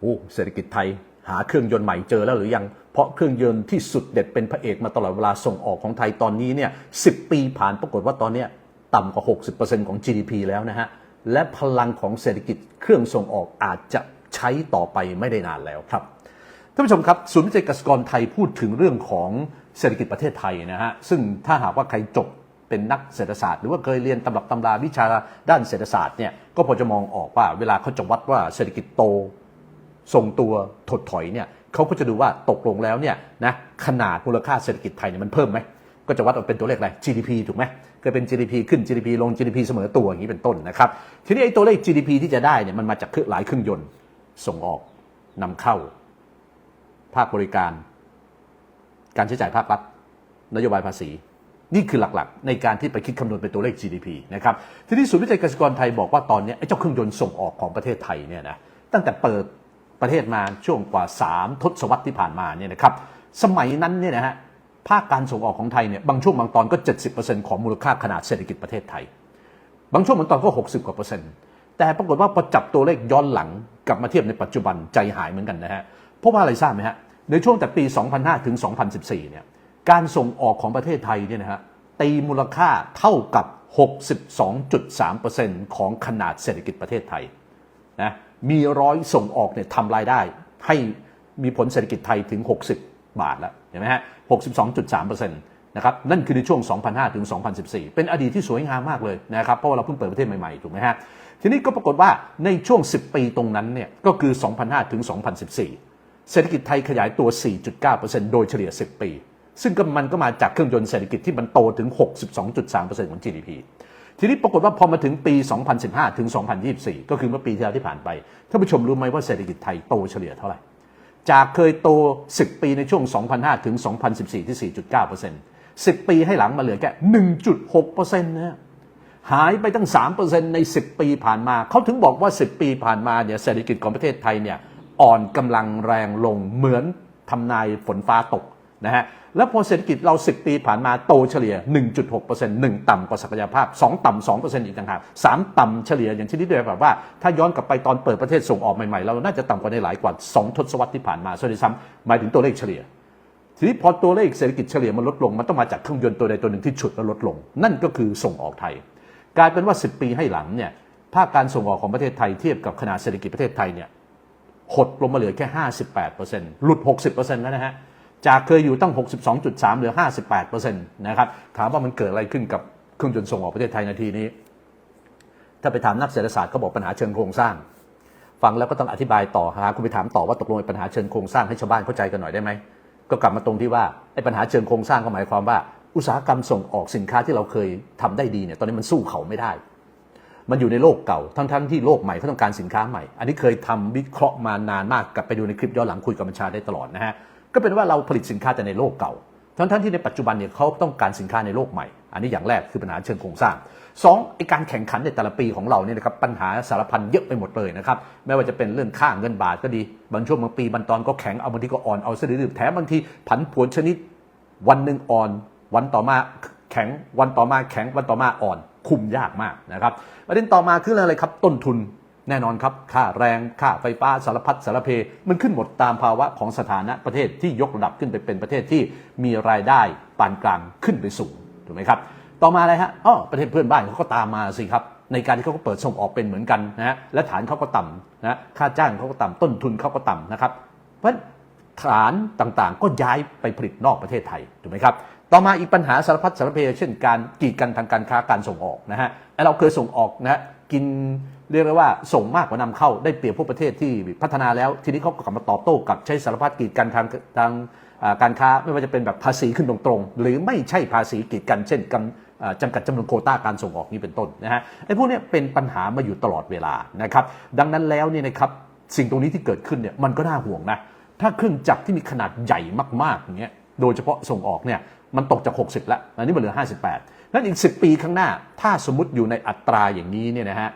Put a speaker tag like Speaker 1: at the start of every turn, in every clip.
Speaker 1: โอ้เศรษฐกิจไทยหาเครื่องยนต์ใหม่เจอแล้วหรือยัง เพราะเครื่องยนต์ที่สุดเด็ดเป็นพระเอกมาตลอดเวลาส่งออกของไทยตอนนี้เนี่ยสิปีผ่านปรากฏว่าตอนนี้ต่ำกว่า 60%ของ GDP แล้วนะฮะ และพลังของเศรษฐกิจเครื่องส่งออกอาจจะใช้ต่อไปไม่ได้นานแล้วครับท่านผู้ชมครับศูนย์วิจัยเกษตรกรไทยพูดถึงเรื่องของเศรษฐกิจประเทศไทยนะฮะซึ่งถ้าหากว่าใครจบเป็นนักเศรษฐศาสตร์หรือว่าเคยเรียนตำรับตำราวิชาด้านเศรษฐศาสตร์เนี่ยก็พอจะมองออกว่าเวลาเขาจะวัดว่าเศรษฐกิจโต ทรงตัวถดถอยเนี่ยเขาก็จะดูว่าตกลงแล้วเนี่ยนะขนาดมูลค่าเศรษฐกิจไทยเนี่ยมันเพิ่มไหมก็จะวัดออกเป็นตัวเลขอะไร GDP ถูกไหมก็เป็น GDP ขึ้น GDP ลง GDP เสมอตัวอย่างนี้เป็นต้นนะครับ ทีนี้ไอ้ตัวเลข GDP ที่จะได้เนี่ยมันมาจากหลายเครื่องยนต์ส่งออกนำเข้า ภาคบริการ การใช้จ่ายภาครัฐนโยบายภาษี นี่คือหลักๆ ในการที่ไปคิดคำนวณเป็นตัวเลข GDP นะครับทีนี้ศูนย์วิจัยเกษตรกรไทยบอกว่าตอนนี้ไอ้เจ้าเครื่องยนต์ส่งออกของประเทศไทยเนี่ยนะตั้งแต่เปิด ประเทศมาช่วงกว่า 3 ทศวรรษที่ผ่านมาเนี่ยนะครับสมัยนั้นเนี่ยนะฮะภาคการส่งออกของไทยเนี่ยบางช่วงบางตอนก็ 70%ของมูลค่าขนาดเศรษฐกิจประเทศไทย บางช่วงบางตอนก็ 60 กว่าเปอร์เซ็นต์แต่ปรากฏว่าพอจับตัวเลขย้อนหลังกลับมาเทียบในปัจจุบันใจหายเหมือนกันนะฮะเพราะว่าอะไรทราบไหมฮะในช่วงแต่ปี 2005 ถึง 2014 เนี่ยการส่งออกของประเทศไทยเนี่ยนะฮะตีมูลค่าเท่ากับ 62.3%ของขนาดเศรษฐกิจประเทศไทยนะ มีร้อยส่งออกเนี่ยทำรายได้ให้มีผลเศรษฐกิจไทยถึง 60 บาทแล้วเห็นไหมฮะ 62.3%นะครับ นั่นคือในช่วง 2005 ถึง 2014 เป็นอดีตที่สวยงามมากเลยนะครับ เพราะว่าเราเพิ่งเปิดประเทศใหม่ ๆ ถูกไหมฮะ ทีนี้ก็ปรากฏว่าในช่วง 10 ปีตรงนั้นเนี่ย ก็คือ 2005 ถึง 2014 เศรษฐกิจไทยขยายตัว 4.9%โดยเฉลี่ย 10 ปี ซึ่งก็มันก็มาจากเครื่องยนต์เศรษฐกิจที่มันโตถึง 62.3%ของ GDP ทีนี้ปรากฏว่าพอมาถึงปี 2015 ถึง 2024 ก็คือเมื่อปีที่แล้วที่ผ่านไป ท่านผู้ชมรู้ไหมว่าเศรษฐกิจไทยโตเฉลี่ยเท่าไหร่ จากเคยโต 10 ปีในช่วง 2005 ถึง 2014 ที่ 4.9% 10 ปีให้หลังมาเหลือแค่ 1.6%นะฮะหายไปตั้ง 3%ใน 10 ปีผ่านมา เขาถึงบอกว่า 10 ปีผ่านมาเนี่ยเศรษฐกิจของประเทศไทยเนี่ยอ่อนกำลังแรงลงเหมือนทำนายฝนฟ้าตก นะฮะแล้วพอเศรษฐกิจเรา 10 ปีผ่านมาโตเฉลี่ย 1.6% 1 ต่ำกว่าศักยภาพ 2 ต่ำ 2%อีกต่างหาก3 ต่ำเฉลี่ยอย่างที่นี่ด้วยแบบว่า ถ้าย้อนกลับไปตอนเปิดประเทศส่งออกใหม่ๆ เราน่าจะต่ำกว่าในหลายกว่า 2 ทศวรรษที่ผ่านมาส่วนที่ซ้ำหมายถึงตัวเลขเฉลี่ย ทีนี้พอตัวเลขเศรษฐกิจเฉลี่ยมันลดลง มันต้องมาจากเครื่องยนต์ตัวใดตัวหนึ่งที่ฉุดแล้วลดลง นั่นก็คือส่งออกไทย กลายเป็นว่า 10 ปีให้หลังเนี่ยภาคการส่งออกของประเทศไทยเทียบกับขนาดเศรษฐกิจประเทศไทยเนี่ยหดลงมาเหลือแค่ 58%หลุด 60%แล้วนะฮะ จากเคยอยู่ตั้ง 62.3 เหลือ 58%นะครับ ถามว่ามันเกิดอะไรขึ้นกับเครื่องยนต์ส่งออกประเทศไทยนาทีนี้ ถ้าไปถามนักเศรษฐศาสตร์เขาบอกปัญหาเชิงโครงสร้าง ฟังแล้วก็ต้องอธิบายต่อหาคุณไปถามต่อว่าตกลงปัญหาเชิงโครงสร้างให้ชาวบ้านเข้าใจกันหน่อยได้ไหม ก็กลับมาตรงที่ว่าไอ้ปัญหาเชิงโครงสร้างก็หมายความว่า อุตสาหกรรมส่งออกสินค้าที่เราเคยทำได้ดีเนี่ยตอนนี้มันสู้เขาไม่ได้ มันอยู่ในโลกเก่าทั้งๆที่โลกใหม่เขาต้องการสินค้าใหม่ อันนี้เคยทำวิเคราะห์มานานมากกลับไปดูในคลิปย้อนหลังคุยกับบัญชาได้ตลอดนะฮะ ก็เป็นว่าเราผลิตสินค้าแต่ในโลกเก่า ทั้งๆที่ในปัจจุบันเนี่ยเขาต้องการสินค้าในโลกใหม่ อันนี้อย่างแรกคือปัญหาเชิงโครงสร้างสองไอการแข่งขันในแต่ละปีของเราเนี่ยนะครับปัญหาสารพันเยอะไปหมดเลยนะครับไม่ว่าจะเป็นเรื่องค่าเงินบาทก็ดีบางช่วงบางปีบางตอนก็แข็งเอาบางทีก็อ่อนเอาซะดื้อๆแถมบางทีผันผวนชนิดวันหนึ่งอ่อน วันต่อมาแข็งวันต่อมาแข็งวันต่อมาอ่อน คุมยากมากนะครับประเด็นต่อมาคืออะไรครับต้นทุน แน่นอนครับค่าแรงค่าไฟฟ้าสารพัดสารเพ มันขึ้นหมดตามภาวะของสถานะประเทศที่ยกระดับขึ้นไปเป็นประเทศที่มีรายได้ปานกลางขึ้นไปสูงถูกไหมครับต่อมาอะไรฮะอ๋อประเทศเพื่อนบ้านเขาก็ตามมาสิครับในการที่เขาก็เปิดส่งออกเป็นเหมือนกันนะฮะและฐานเขาก็ต่ำนะค่าจ้างเขาก็ต่ำต้นทุนเขาก็ต่ำนะครับ เพราะฐานต่างๆ ก็ย้ายไปผลิตนอกประเทศไทยถูกไหมครับต่อมาอีกปัญหาสารพัดสารเพเช่นการกีดกันทางการค้าการส่งออกนะฮะเราเคยส่งออกนะฮะ กินเรียกได้ว่าส่งมากกว่านำเข้าได้เปรียบพวกประเทศที่พัฒนาแล้ว ทีนี้เขาก็กลับมาตอบโต้กับใช้สารพัดกีดกันทางทางการค้าไม่ว่าจะเป็นแบบภาษีขึ้นตรงๆ หรือไม่ใช่ภาษีกีดกัน เช่นกจำกัดจำนวนโคต้าการส่งออกนี้เป็นต้นนะฮะไอ้พวกเนี้ยเป็นปัญหามาอยู่ตลอดเวลานะครับดังนั้นแล้วเนี่ยนะครับสิ่งตรงนี้ที่เกิดขึ้นเนี่ยมันก็น่าห่วงนะถ้าเครื่องจักรที่มีขนาดใหญ่มากๆอย่างเงี้ยโดยเฉพาะส่งออกเนี่ย มันตกจาก 60 แล้วอันนี้มันเหลือ 58นั้นอีก 10 ปีข้างหน้า ถ้าสมมติอยู่ในอัตราอย่างนี้เนี่ยนะฮะ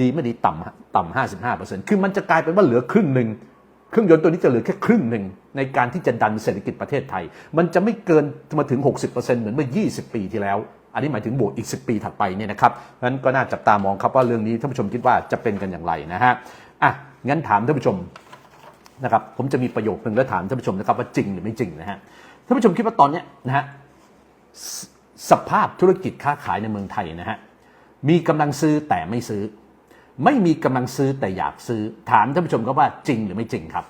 Speaker 1: ดีไม่ดีต่ำต่ำ55%คือมันจะกลายเป็นว่าเหลือครึ่งหนึ่งเครื่องยนต์ตัวนี้จะเหลือแค่ครึ่งหนึ่งในการที่จะดันเศรษฐกิจประเทศไทย มันจะไม่เกินมาถึง 60%เหมือนเมื่อ 20 ปีที่แล้ว อันนี้หมายถึงบวกอีก 10 ปีถัดไปเนี่ยนะครับนั้นก็น่าจับตามองครับว่าเรื่องนี้ท่านผู้ชมคิดว่าจะเป็นกันอย่างไรนะฮะอะงั้นถามท่านผู้ชมนะครับผมจะมีประโยคหนึ่งแล้วถามท่านผู้ชมนะครับว่าจริงหรือไม่จริงนะฮะท่านผู้ชมคิดว่าตอนนี้นะฮะ สภาพธุรกิจค้าขายในเมืองไทยนะฮะ มีกำลังซื้อแต่ไม่ซื้อ ไม่มีกำลังซื้อแต่อยากซื้อ ถามท่านผู้ชมครับว่าจริงหรือไม่จริงครับ